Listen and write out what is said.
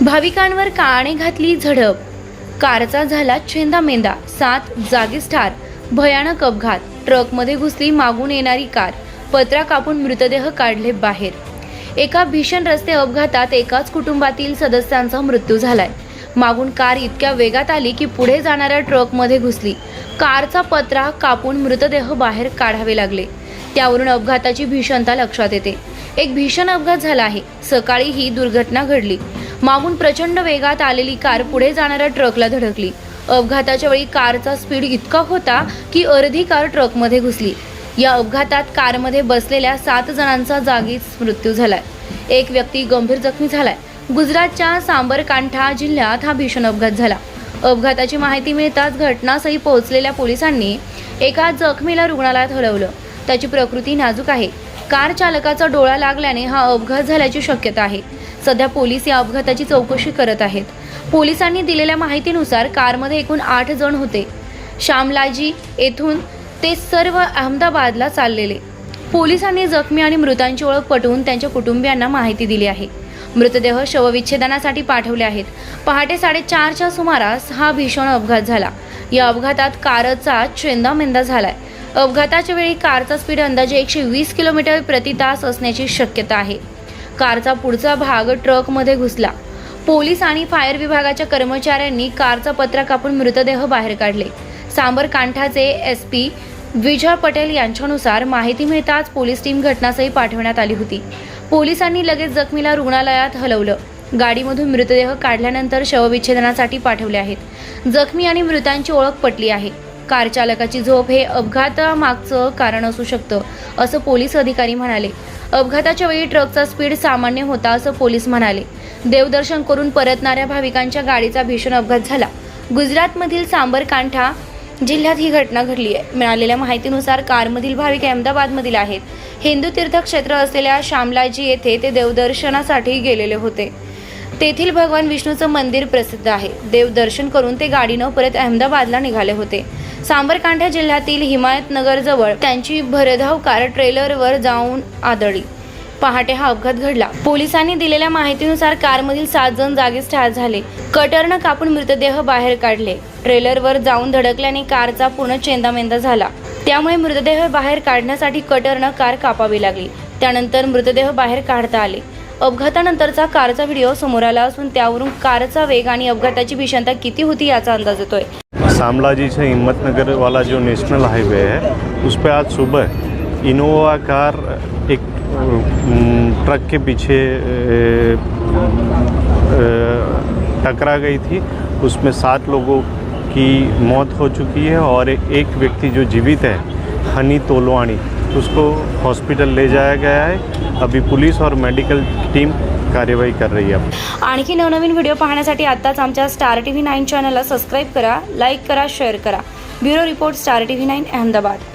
भाविकांवर काने घातली झडप. कारचा झाला छेंदामेंदा सात जागीच ठार. भयानक अपघात. ट्रकमध्ये घुसली मागून येणारी कार. पत्रा कापून मृतदेह काढले बाहेर. एका भीषण रस्ते अपघातात एकाच कुटुंबातील सदस्यांचा मृत्यू झालाय. मागून कार इतक्या वेगात आली की पुढे जाणाऱ्या ट्रकमध्ये घुसली. कारचा पत्रा कापून मृतदेह बाहेर काढावे लागले. त्यावरून अपघाताची भीषणता लक्षात येते. एक भीषण अपघात झाला आहे. सकाळी ही दुर्घटना घडली. मागून प्रचंड वेगात आलेली कार पुढे जाणाऱ्या ट्रकला धडकली. अपघाताच्या वेळी कारचा स्पीड इतका होता की अर्धी कार ट्रकमध्ये घुसली. या अपघातात कारमध्ये बसलेल्या सात जणांचा जागीच मृत्यू झालाय. एक व्यक्ती गंभीर जखमी झालाय. गुजरातच्या सांबरकांठा जिल्ह्यात हा भीषण अपघात झाला. अपघाताची माहिती मिळताच घटनास्थळी पोहोचलेल्या पोलिसांनी एका जखमीला रुग्णालयात हलवलं. त्याची प्रकृती नाजूक आहे. कार चालकाचा डोळा लागल्याने हा अपघात झाल्याची शक्यता आहे. सध्या पोलीस या अपघाताची चौकशी करत आहेत. पोलिसांनी दिलेल्या माहितीनुसार कारमध्ये एकूण आठ जण होते. श्यामलाजी येथून ते सर्व अहमदाबादला चाललेले. पोलिसांनी जखमी आणि मृतांची ओळख पटवून त्यांच्या कुटुंबियांना माहिती दिली आहे. मृतदेह शवविच्छेदनासाठी पाठवले आहेत. पहाटे साडेचारच्या सुमारास हा भीषण अपघात झाला. या अपघातात कारचा चेंदामेंदा झालाय. अपघाताच्या वेळी कारचा स्पीड अंदाजे एकशे वीस किलोमीटर प्रति तास असण्याची शक्यता आहे. कारचा पुढचा भाग ट्रकमध्ये घुसला. पोलीस आणि फायर विभागाच्या कर्मचाऱ्यांनी कारचा पत्रा कापून मृतदेह बाहेर काढले. सांबरकांठाचे एस पी विजय पटेल यांच्यानुसार माहिती मिळताच पोलीस टीम घटनास्थळी पाठवण्यात आली होती. पोलिसांनी लगेच जखमीला रुग्णालयात हलवलं. गाडीमधून मृतदेह काढल्यानंतर शवविच्छेदनासाठी पाठवले आहेत. जखमी आणि मृतांची ओळख पटली आहे. कार चालकाची झोप हे अपघातामागचं कारण असू शकतं असं पोलीस अधिकारी म्हणाले. अपघाताच्या वेळी ट्रकचा स्पीड सामान्य होता असं पोलीस म्हणाले. देवदर्शन करून परतणाऱ्या भाविकांच्या गाडीचा भीषण अपघात झाला. गुजरातमधील सांबरकांठा जिल्ह्यात ही घटना घडली आहे. मिळालेल्या माहितीनुसार कारमधील भाविक अहमदाबादमधील आहेत. हिंदू तीर्थक्षेत्र असलेल्या शामलाजी येथे ते देवदर्शनासाठी गेलेले होते. तेथील भगवान विष्णूचं मंदिर प्रसिद्ध आहे. देवदर्शन करून ते गाडीनं परत अहमदाबादला निघाले होते. सांबरकांठा जिल्ह्यातील हिमायतनगरजवळ त्यांची भरधाव कार ट्रेलरवर जाऊन आदळली. पहाटे हा अपघात घडला. पोलिसांनी दिलेल्या माहितीनुसार कारमधील सात जण जागीच ठार झाले. कटरनं कापून मृतदेह बाहेर काढले. ट्रेलरवर जाऊन धडकल्याने कारचा पूर्ण चेंदामेंदा झाला. त्यामुळे मृतदेह बाहेर काढण्यासाठी कटरनं कार कापावी लागली. त्यानंतर मृतदेह बाहेर काढता आले. अपघातानंतरचा कारचा व्हिडिओ समोर आला असून त्यावरून कारचा वेग आणि अपघाताची भीषणता किती होती याचा अंदाज येतोय. शामलाजी से हिम्मतनगर वाला जो नेशनल हाईवे है, उस पर आज सुबह इनोवा कार एक ट्रक के पीछे टकरा गई थी। उसमें सात लोगों की मौत हो चुकी है और एक व्यक्ति जो जीवित है, हनी तोलवाणी उसको हॉस्पिटल ले जाया गया है। अभी पुलिस और मेडिकल टीम कार्यवाही कर रही है आणखी नवनवीन व्हिडिओ पाहण्यासाठी आत्ताच आमच्या स्टार टी व्ही नाईन चॅनलला सबस्क्राईब करा लाईक करा शेअर करा. Bureau report star T V nine Ahmedabad.